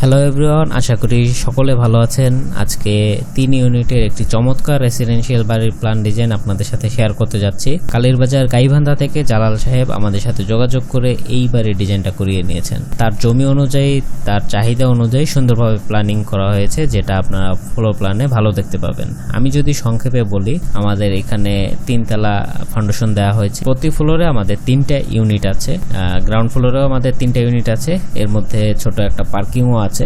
Hello everyone আশা করি সকলে ভালো আছেন। আজকে তিন ইউনিটের একটি চমৎকার রেসিডেন্সিয়াল বাড়ির প্ল্যান ডিজাইন আপনাদের সাথে শেয়ার করতে যাচ্ছি। কালীরবাজার গাইবান্ধা থেকে জালাল সাহেব আমাদের সাথে যোগাযোগ করে এই বাড়ির ডিজাইনটা করিয়ে নিয়েছেন। তার জমি অনুযায়ী, তার চাহিদা অনুযায়ী সুন্দরভাবে প্ল্যানিং করা হয়েছে, যেটা আপনারা ফ্লোর প্ল্যানে ভালো দেখতে পাবেন। আমি যদি সংক্ষেপে বলি, আমাদের এখানে তিনতলা ফাউন্ডেশন দেওয়া হয়েছে। প্রতি ফ্লোরে আমাদের তিনটা ইউনিট আছে। গ্রাউন্ড ফ্লোরেও আমাদের তিনটা ইউনিট আছে। এর মধ্যে ছোট একটা পার্কিংও আছে।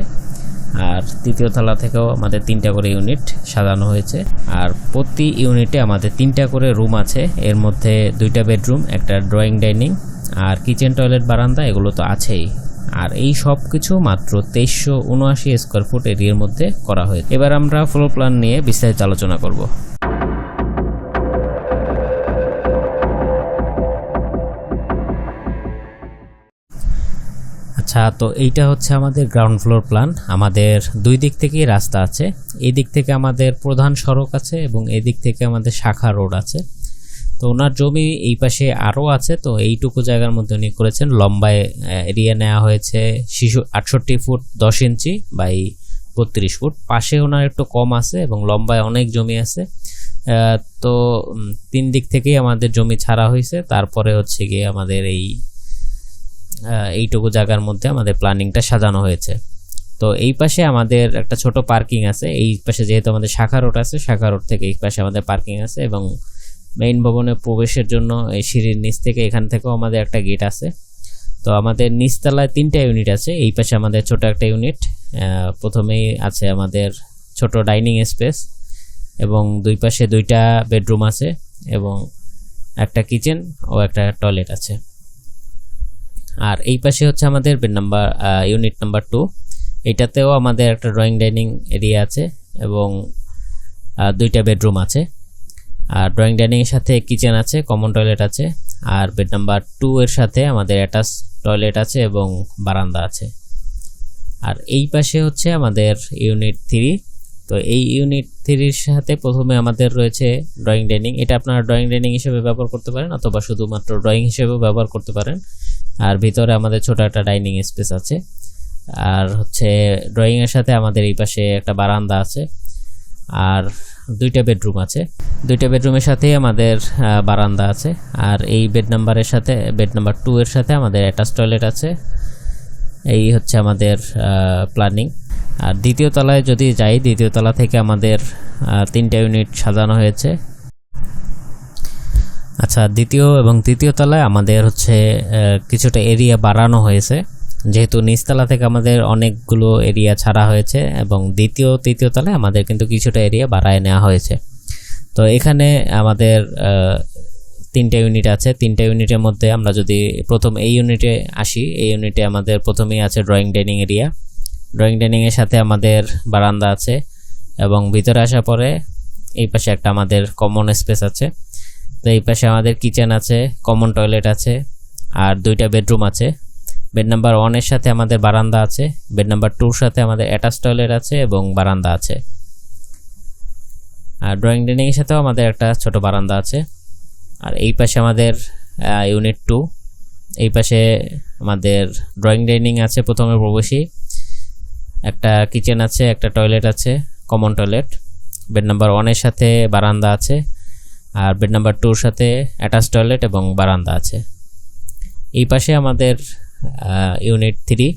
আর তৃতীয় তলা থেকেও আমাদের তিনটা করে ইউনিট সাজানো হয়েছে। আর প্রতি ইউনিটে আমাদের তিনটা করে রুম আছে। এর মধ্যে দুইটা বেডরুম, একটা ড্রয়িং ডাইনিং আর কিচেন টয়লেট বারান্দা, এগুলো তো আছেই। আর এই সব কিছু মাত্র তেইশশো উনআশি স্কোয়ার ফুট এরিয়ার মধ্যে করা হয়েছে। এবার আমরা ফ্লোর প্ল্যান নিয়ে বিস্তারিত আলোচনা করব। আচ্ছা তো এইটা হচ্ছে আমাদের গ্রাউন্ড ফ্লোর প্ল্যান আমাদের দুই দিক থেকেই রাস্তা আছে। এই দিক থেকে আমাদের প্রধান সড়ক আছে এবং এই দিক থেকে আমাদের শাখা রোড আছে। তো ওনার জমি এই পাশে আরও আছে, তো এইটুকু জায়গার মধ্যে উনি করেছেন। লম্বায় এরিয়া নেওয়া হয়েছে শিশু আটষট্টি ফুট দশ ইঞ্চি বাই বত্রিশ ফুট। পাশে ওনার একটু কম আছে এবং লম্বায় অনেক জমি আছে। তো তিন দিক থেকেই আমাদের জমি ছাড়া হয়েছে তারপরে হচ্ছে গিয়ে আমাদের এই এইটুকু জায়গার মধ্যে আমাদের প্ল্যানিংটা সাজানো হয়েছে। তো এই পাশে আমাদের একটা ছোট পার্কিং আছে। এই পাশে যেহেতু আমাদের শাখা রোড আছে, শাখা রোড থেকে এই পাশে আমাদের পার্কিং আছে এবং মেইন ভবনে প্রবেশের জন্য এই সিঁড়ির নিচ থেকে এখান থেকেও আমাদের একটা গেট আছে। তো আমাদের নিচতলায় তিনটা ইউনিট আছে। এই পাশে আমাদের ছোট একটা ইউনিট প্রথমেই আছে আমাদের ছোট ডাইনিং স্পেস এবং দুই পাশে দুইটা বেডরুম আছে এবং একটা কিচেন ও একটা টয়লেট আছে। আর এই পাশে হচ্ছে আমাদের bed number unit number two এটাতেও আমাদের একটা ড্রয়িং ডাইনিং এরিয়া আছে এবং দুইটা বেডরুম আছে। আর ড্রয়িং ডাইনিংয়ের সাথে কিচেন আছে কমন টয়লেট আছে। আর বেড নাম্বার টু এর সাথে আমাদের অ্যাটাচ টয়লেট আছে এবং বারান্দা আছে। আর এই পাশে হচ্ছে আমাদের ইউনিট থ্রি তো এই ইউনিট থ্রির সাথে প্রথমে আমাদের রয়েছে ড্রয়িং ডাইনিং এটা আপনারা ড্রয়িং ডাইনিং হিসেবে ব্যবহার করতে পারেন অথবা শুধুমাত্র ড্রয়িং হিসেবেও ব্যবহার করতে পারেন। আর ভিতরে আমাদের ছোট একটা ডাইনিং স্পেস আছে। আর হচ্ছে ড্রয়িং এর সাথে আমাদের এই পাশে একটা বারান্দা আছে। আর দুইটা বেডরুম আছে। দুইটা বেডরুমের সাথেই আমাদের বারান্দা আছে। আর এই বেড নাম্বারের সাথে, বেড নাম্বার টু এর সাথে আমাদের অ্যাটাচ টয়লেট আছে। এই হচ্ছে আমাদের প্ল্যানিং। আর দ্বিতীয় তলায় যদি যাই, দ্বিতীয় তলা থেকে আমাদের তিনটা ইউনিট সাজানো হয়েছে। আচ্ছা দ্বিতীয় এবং তৃতীয় তলায় আমাদের হচ্ছে কিছুটা এরিয়া বাড়ানো হয়েছে। যেহেতু নিচতলা থেকে আমাদের অনেকগুলো এরিয়া ছাড়া হয়েছে এবং দ্বিতীয়, তৃতীয় তলায় আমাদের কিন্তু কিছুটা এরিয়া বাড়ায় নেওয়া হয়েছে। তো এখানে আমাদের তিনটে ইউনিট আছে। তিনটে ইউনিটের মধ্যে আমরা যদি প্রথম এই ইউনিটে আসি, এই ইউনিটে আমাদের প্রথমেই আছে ড্রয়িং ডাইনিং এরিয়া ড্রয়িং ডাইনিংয়ের সাথে আমাদের বারান্দা আছে এবং ভিতরে আসার পরে এই পাশে একটা আমাদের কমন স্পেস আছে। তো এই পাশে আমাদের কিচেন আছে কমন টয়লেট আছে, আর দুইটা বেডরুম আছে। বেড নাম্বার ওয়ানের সাথে আমাদের বারান্দা আছে বেড নাম্বার টুর সাথে আমাদের অ্যাটাচ টয়লেট আছে এবং বারান্দা আছে। আর ড্রয়িং ডাইনিংয়ের সাথেও আমাদের একটা ছোট বারান্দা আছে। আর এই পাশে আমাদের ইউনিট টু এই পাশে আমাদের ড্রয়িং ডাইনিং আছে প্রথমে প্রবেশই একটা কিচেন আছে, একটা টয়লেট আছে কমন টয়লেট বেড নাম্বার ওয়ানের সাথে বারান্দা আছে। আর বেড নাম্বার টুর সাথে অ্যাটাচ টয়লেট এবং বারান্দা আছে। এই পাশে আমাদের ইউনিট থ্রি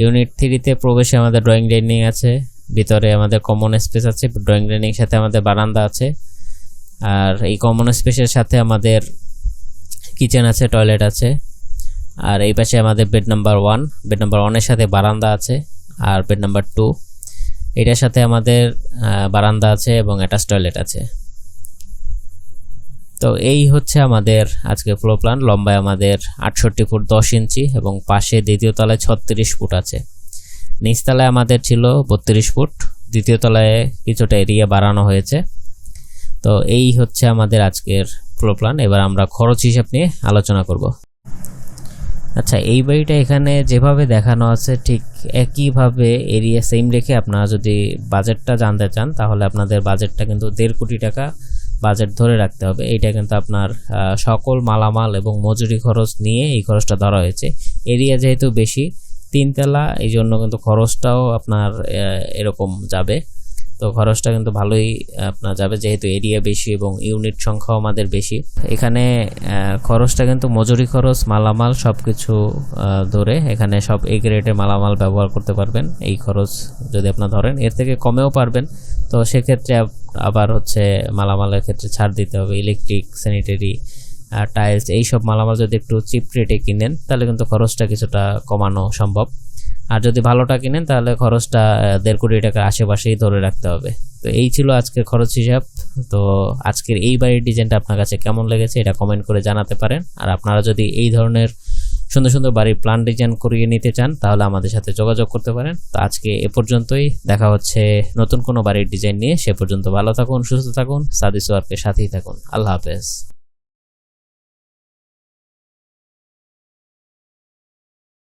ইউনিট থ্রিতে প্রবেশে আমাদের ড্রয়িং ডাইনিং আছে। ভিতরে আমাদের কমন স্পেস আছে। ড্রয়িং ডাইনিং সাথে আমাদের বারান্দা আছে। আর এই কমন স্পেসের সাথে আমাদের কিচেন আছে টয়লেট আছে। আর এই পাশে আমাদের bed number one bed number ওয়ানের সাথে বারান্দা আছে আর বেড নাম্বার টু এটার সাথে আমাদের বারান্দা আছে এবং অ্যাটাচ টয়লেট আছে। তো এই হচ্ছে আমাদের আজকে ফ্লো প্ল্যান লম্বায় আমাদের আটষট্টি ফুট দশ ইঞ্চি এবং পাশে দ্বিতীয় তলায় ছত্রিশ ফুট আছে। নিচতলায় আমাদের ছিল বত্রিশ ফুট। দ্বিতীয় তলায় কিছুটা এরিয়া বাড়ানো হয়েছে। তো এই হচ্ছে আমাদের আজকের ফ্লো প্ল্যান এবার আমরা খরচ হিসাব নিয়ে আলোচনা করব। আচ্ছা এই বাড়িটা এখানে যেভাবে দেখানো আছে ঠিক একইভাবে এরিয়া সেম রেখে আপনারা যদি বাজেটটা জানতে চান, তাহলে আপনাদের বাজেটটা কিন্তু দেড় কোটি টাকা বাজেট ধরে রাখতে হবে। এটা কিন্তু আপনার সকল মালামাল এবং মজুরি খরচ নিয়ে এই খরচটা ধরা হয়েছে। এরিয়া যেহেতু বেশি, তিনতলা এই জন্য কিন্তু খরচটাও আপনার এরকম যাবে। তো খরচটা কিন্তু ভালোই আপনার যাবে, যেহেতু এরিয়া বেশি এবং ইউনিট সংখ্যাও আমাদের বেশি। এখানে খরচটা কিন্তু মজুরি খরচ, মালামাল সব কিছু ধরে এখানে সব এই গ্রেডের মালামাল ব্যবহার করতে পারবেন। এই খরচ যদি আপনার ধরেন, এর থেকে কমেও পারবেন। তো সেক্ষেত্রে আবার হচ্ছে মালামালের ক্ষেত্রে ছাড় দিতে হবে ইলেকট্রিক স্যানিটারি টাইলস এইসব মালামাল যদি একটু চিপ রেটে কিনেন, তাহলে কিন্তু খরচটা কিছুটা কমানো সম্ভব। আর যদি ভালোটা কিনেন, তাহলে খরচটা দেড় কোটি টাকার আশেপাশেই ধরে রাখতে হবে। তো এই ছিল আজকের খরচ হিসাব। তো আজকের এই বাড়ির ডিজাইনটা আপনার কাছে কেমন লেগেছে, এটা কমেন্ট করে জানাতে পারেন। আর আপনারা যদি এই ধরনের সুন্দর সুন্দর বাড়ির প্ল্যান ডিজাইন করিয়ে নিতে চান, তাহলে আমাদের সাথে যোগাযোগ করতে পারেন। তো আজকে এ পর্যন্তই। দেখা হচ্ছে নতুন কোনো বাড়ির ডিজাইন নিয়ে। সে পর্যন্ত ভালো থাকুন, সুস্থ থাকুন, সাদিস ওয়ার্কের সাথেই থাকুন। আল্লাহ হাফেজ।